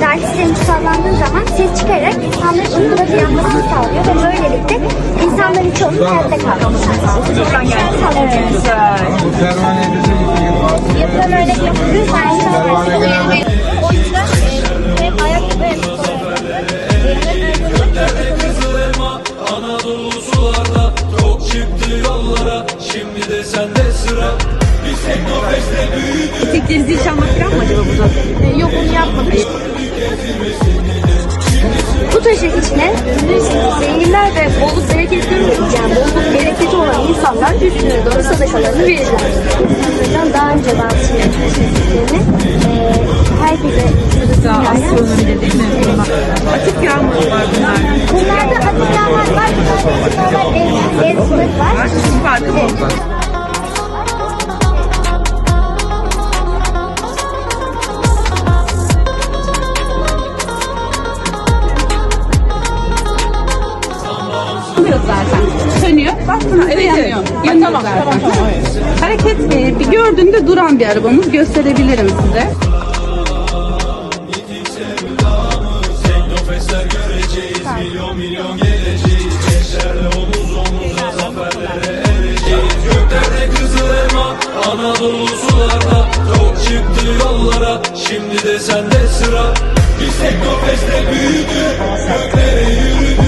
Derslerin tutarlandığı zaman ses çıkararak insanların uykuda uyanmasını sağlıyor ve böylelikle insanların çoğunluğu hayatta kalıyor. Güzel. Şimdi de sende sıra Biz Teknofest'te büyüdük Etekleri zil çalmak falan mı acaba burada? Yok onu yapmadım. Bu taşın içine zenginler ve bolluk bereketli yani bolluk bereketi olan insanlar üstüne doğru sadakalarını verirler. Hocam daha önce bazı şeylerini e, herkese Daha astronomide değil mi? Atık yağmur var bunlar. Yanıyor zaten. Sönüyor. Bak buna evet yanıyor. Yanıyor zaten. Hareket e, bir gördüğünde duran bir arabamız gösterebilirim size. Milyon milyon geleceğiz Gençlerle omuz omuza Zaferlere ereceğiz Göklerde Kızılelma Anadolu sularda Çok çıktı yollara Şimdi de sende sıra Biz Teknofest'te büyüdük Göklerde